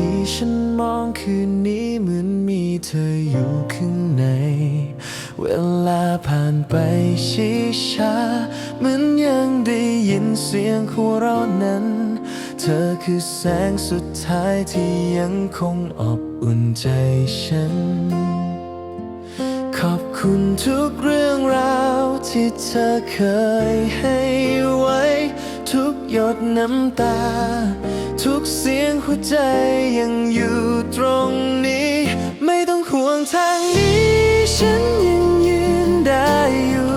ที่ฉันมองคืนนี้เหมือนมีเธออยู่ข้างใน เวลาผ่านไปช้าช้าเหมือนยังได้ยินเสียงหัวเรานั้น เธอคือแสงสุดท้ายที่ยังคงอบอุ่นใจฉัน ขอบคุณทุกเรื่องราวที่เธอเคยให้ไว้ ทุกหยดน้ำตาทุกเสียงหัวใจยังอยู่ตรงนี้ ไม่ต้องห่วงทางนี้ ฉันยังยืนได้อยู่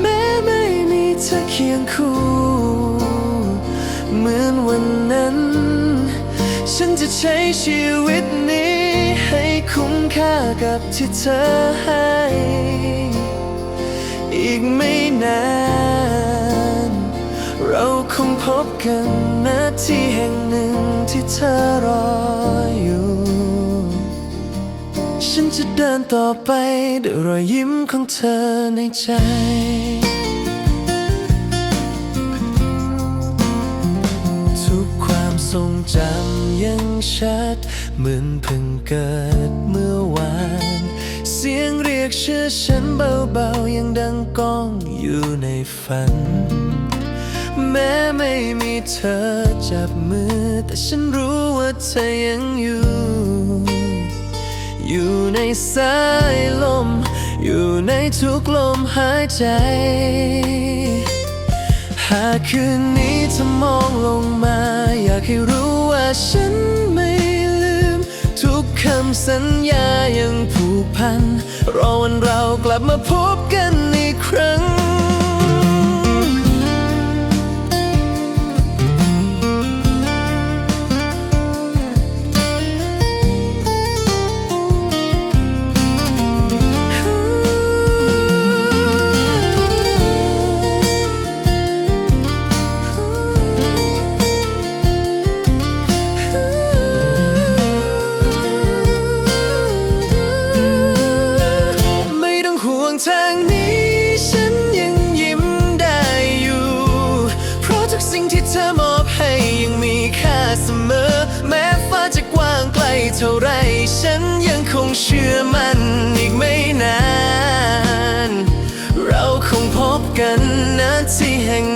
แม้ไม่มีเธอเคียงคู่ เหมือนวันนั้น ฉันจะใช้ชีวิตนี้ ให้คุ้มค่ากับที่เธอให้ บกันณที่แห่งหนึ่งที่เธอรออยู่ ฉันจะเดินต่อไปด้วยรอยยิ้มของเธอในใจ ทุกความทรงจำยังชัด เหมือนเพิ่งเกิดเมื่อวาน เสียงเรียกชื่อฉันเบาๆ ยังดังก้องอยู่ในฝัน แม้ไม่มีเธอจับมือ แต่ฉันรู้ว่าเธอยังอยู่ อยู่ในสายลม อยู่ในทุกลมหายใจ หากคืนนี้เธอมองลงมา อยากให้รู้ว่าฉันไม่ลืม ทุกคำสัญญายังผูกพัน รอวันเรากลับมาพบกันอีกครั้ง เท่าไรฉันยังคงเชื่อมันอีกไม่นาน เราคงพบกันณที่แห่ง